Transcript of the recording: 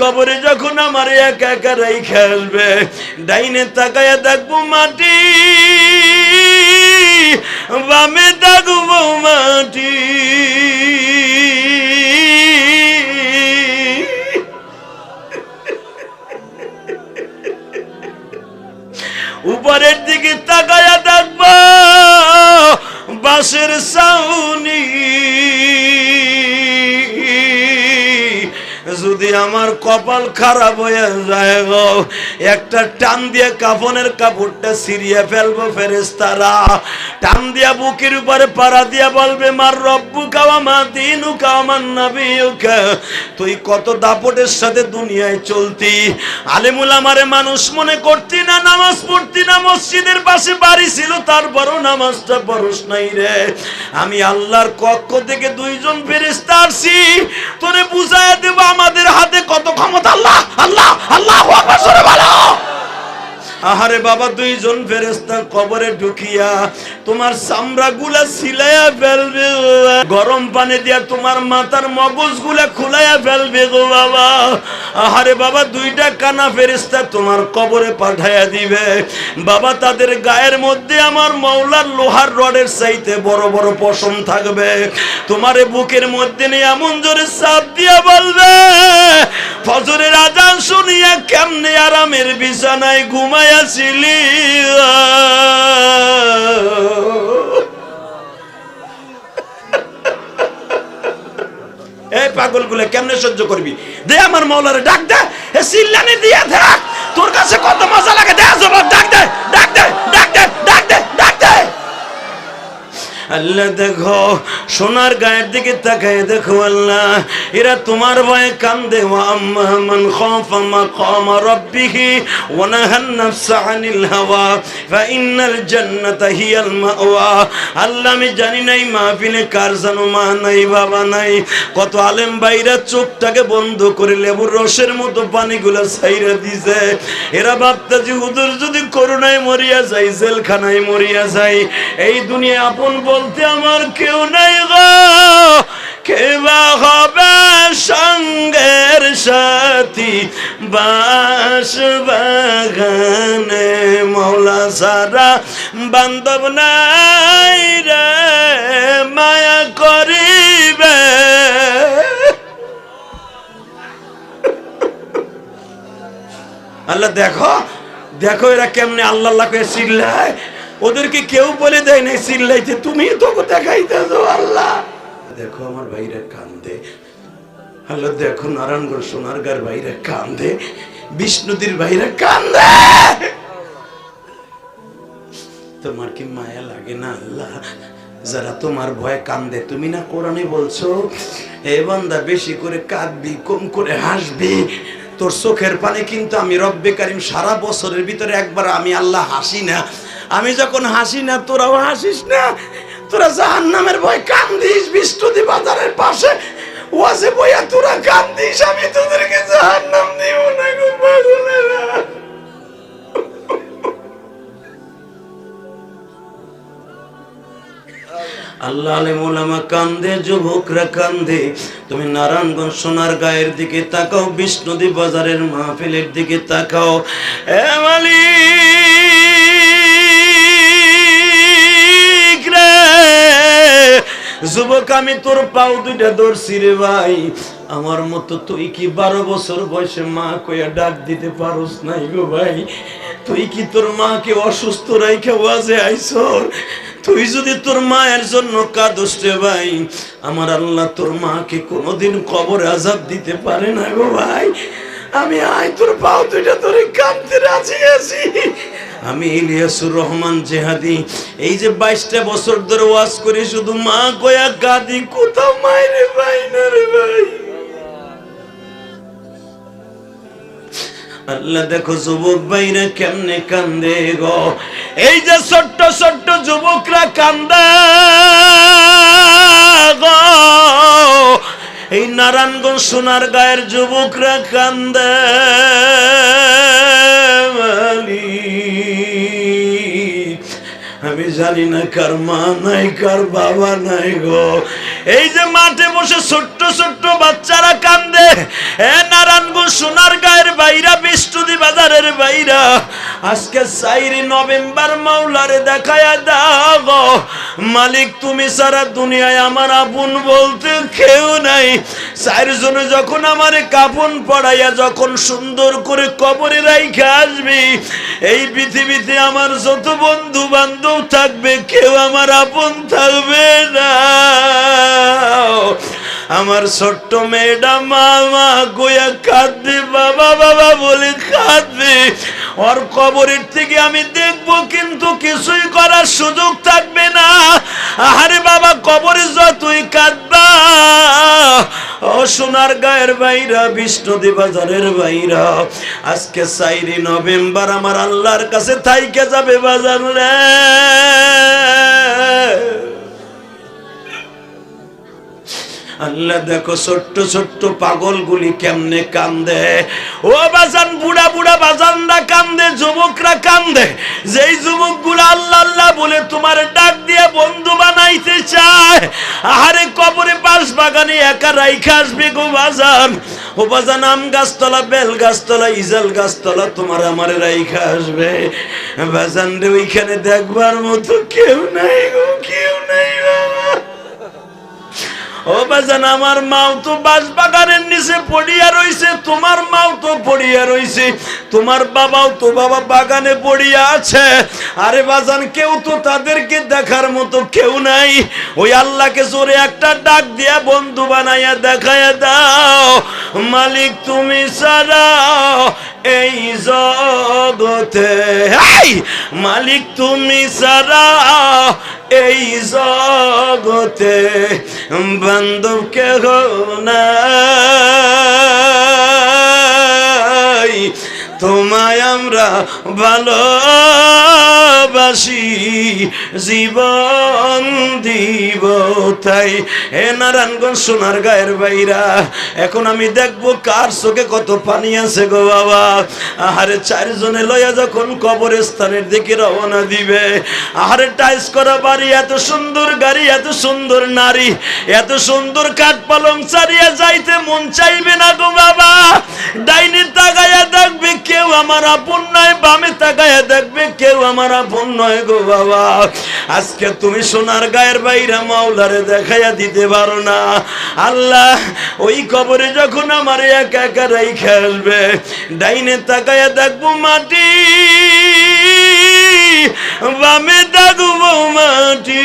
কবরে যখন আমার একা একা রেখে আসবে, ডাইনে তাকায়া দেখব মাটি, বামে দেখব মাটি। উপরের দিকে তাকায়া দেখব বাসের সাউনি যদি আমার কপাল খারাপ হয়ে যায় গো, একটা টান দিয়ে কাফনের কাপড়টা সিরিয়ে ফেলব ফেরেস্তারা টান দিয়া বুকের উপরে পাড়া দিয়া বলবে মার তুই কত দাপটের সাথে দুনিয়ায় চলতি? আমারে মানুষ মনে করতি না, নামাজ পড়তি না, মসজিদের পাশে বাড়ি ছিল নামাজটা নাই রে। আমি আল্লাহর কক্ষ থেকে দুইজন আসছি, তোরে বুঝায় দেব আমাদের হাতে কত ক্ষমতা। আল্লাহ আল্লাহ আল্লাহ আহারে বাবা, দুইজন ফেরেস্তা কবরে ঢুকিয়া তোমার চামড়া গুলা সিলাইয়া ফেলবে গরম পানি দিয়া তোমার মাথার মগজগুলা খুলাইয়া ফেলবে গো বাবা। আহারে বাবা, দুইটা কানা ফেরেস্তা তোমার কবরে পাঠাইয়া দিবে। বাবা, তাদের গায়ের মধ্যে আমার মৌলার লোহার রডের চাইতে বড় বড় পশম থাকবে। তোমার বুকের মধ্যে নিয়ে এমন জোরে চাপ দিয়া বলবে, ফজরের শুনিয়া কেমনে আরামের বিছানায় ঘুমাইয়াছিলি? এই পাগলগুলো কেমনে সহ্য করবি? দে আমার মৌলারে ডাক দে। এ সিল্লানি দিয়ে থাক। তোর কাছে কত মজা লাগে। দে জবাব ডাক দে ডাক দে ডাক দে ডাক দে ডাক দে আল্লাহ দেখো, সোনার গায়ের দিকে তাকায় দেখো আল্লাহ, এরা তোমার ভয়ে কান্দে। কার জানো মা নাই, বাবা নাই। কত আলেম চোখটাকে বন্ধ করে লেবুর রসের মতো পানিগুলো ছাইরা দিছে। এরা ভাবতাছে, হুজুর যদি করুণায় মরিয়া যায়, জেলখানায় মরিয়া যায়, এই দুনিয়া আপন বলতে আমার কেউ নাই গো। কেবা হবে সঙ্গের সাথী? বাস বাগানে মৌলা সারা বান্ধব নাই রে, মায়া করিবে। আল্লাহ দেখো দেখো এরা কেমনে আল্লাহ আল্লাহ করে চিল্লায়। ওদেরকে কেউ বলে দেয় নাই চিল্লাইতে তুমি তো দেখাইতেছো, আল্লাহ। দেখো আমার ভাইরা কান্দে। আল্লাহ, দেখো নারায়ণগড় সোনারগার ভাইরা কান্দে। বিষ্ণুদির ভাইরা কান্দে। তোমার কি মায়া লাগে না, আল্লাহ? যারা তোমার ভয়ে কান্দে, তুমি না কোরআনে বলছো, এ বান্দা, বেশি করে কাঁদবি, কম করে হাসবি। তোর চোখের পানে কিন্তু আমি রব্বে কারিম সারা বছরের ভিতরে একবার আমি আল্লাহ হাসি না। আমি যখন হাসি না, তোরাও হাসিস না। তোরা জাহান নামের ভয় কান্দিস বিষ্ণুদি বাজারের পাশে। ওয়াজে বইয়া তোরা কান্দিস, আমি তোদেরকে জাহান নাম দিব না গো পাগলেরা। আল্লাহ আলেম কান্দে, যুবকরা কান্দে। তুমি নারায়ণগঞ্জ সোনার গায়ের দিকে তাকাও, বিষ্ণুদী বাজারের মাহফিলের দিকে তাকাও। যুবক, আমি তোর পাও দুইটা ধরছি রে ভাই। আমার মতো তুই কি বারো বছর বয়সে মা কইয়া ডাক দিতে পারস নাই গো ভাই? তুই কি তোর মাকে অসুস্থ রাইখে ওয়াজে আইসর তুই যদি তোর মায়ের জন্য কাঁদস রে ভাই, আমার আল্লাহ তোর মাকে কোনোদিন কবর আজাব দিতে পারে না গো ভাই। আমি আয়, তোর পাও দুইটা তোরে কাঁদতে রাজি আছি। আমি ইলিয়াসুর রহমান জেহাদি। এই যে বাইশটা বছর ধরে ওয়াজ করি, শুধু মা কয়া কাঁদি কোথাও মায়ের ভাই না রে ভাই। আল্লাহ দেখো যুবক ভাইরা কেমনে কান্দে গো। এই যে ছোট্ট ছোট্ট যুবকরা কান্দে গো। এই নারায়ণগঞ্জ সোনার গায়ের যুবকরা কান্দে জানি না কার মা নাই, কার বাবা নাই গো। এই যে মাঠে বসে ছোট্ট ছোট্ট বাচ্চারা কান্দে, এ নারায়ণগঞ্জ সোনার গায়ের বাইরা বিষ্ণুদি বাজারের বাইরা। আজকে চাইরি নভেম্বর মাওলারে দেখায়া দাও। মালিক, তুমি সারা দুনিয়ায় আমার আপন বলতে কেউ নাই। চারজনে যখন আমার কাপন পড়াইয়া যখন সুন্দর করে কবরে রাইখা আসবি, এই পৃথিবীতে আমার যত বন্ধু বান্ধব থাকবে, কেউ আমার আপন থাকবে না। আমার ছোট্ট মেয়েটা মামা গোয়া কাঁদবে। ওর কবরের থেকে আমি দেখব, কিন্তু কিছুই করার সুযোগ থাকবে না। আরে বাবা, কবরে যতই কাঁদবা। ও সোনার গায়ের বাইরা বিষ্ণুদি বাজারের বাইরা আজকে সাইরি নভেম্বর আমার আল্লাহর কাছে থাইকে যাবে বাজার রে। আল্লাহ দেখো ছোট্ট ছোট্ট পাগলগুলি কেমনে কান্দে। ও বাজান, বুড়া বুড়া বাজানরা কান্দে, যুবকরা কান্দে। যেই যুবকগুলো আল্লাহ আল্লাহ বলে তোমার ডাক দিয়ে বন্ধু বানাইতে চায়। আহারে কবরে পাশ বাগানে একা রাইখা আসবে গো বাজান। ও বাজান, আম গাছতলা, বেল গাছতলা, ইজাল গাছতলা তোমার আমার রাইখা আসবে। বাজান রে, ওইখানে দেখবার মতো কেউ নাই গো, কেউ নাই বাবা। ও বাজান, আমার মাও তো বাস বাগানের নিচে পড়িয়া রইছে, তোমার মাও তো পড়িয়া রইছে, তোমার বাবাও তো বাবা বাগানে পড়িয়া আছে। আরে বাজান, কেউ তো তাদেরকে দেখার মতো কেউ নাই। ওই আল্লাহকে জোরে একটা ডাক দিয়া বন্ধু বানাইয়া দেখাইয়া দাও। মালিক, তুমি সারা এই জগতে! মালিক, তুমি সারা এই জগতে বান্ধব কেহ নাই। আমরা ভালোবাসি, জীবন দিব তাই। এ নারায়ণগঞ্জ সোনার গায়ের বাইরা, এখন আমি দেখব কার চোখে কত পানি আছে গো বাবা। আহারে, চারজনে লয়া যখন কবরস্থানের দিকে রওনা দিবে। আহারে টাইস করা বাড়ি, এত সুন্দর গাড়ি, এত সুন্দর নারী, এত সুন্দর কাঠ পালং চারিয়া যাইতে মন চাইবে না গো বাবা। ডাইনে আমার আপন নয়, বামে তাকাইয়া দেখবে কেউ আমার আপন নয় গো বাবা। আজকে তুমি সোনার গায়ের বাইরা মাওলারে দেখাইয়া দিতে পারো না। আল্লাহ, ওই কবরে যখন আমার একা একা রাইখা আসবে, ডাইনে তাকাইয়া দেখব মাটি, বামে দেখব মাটি।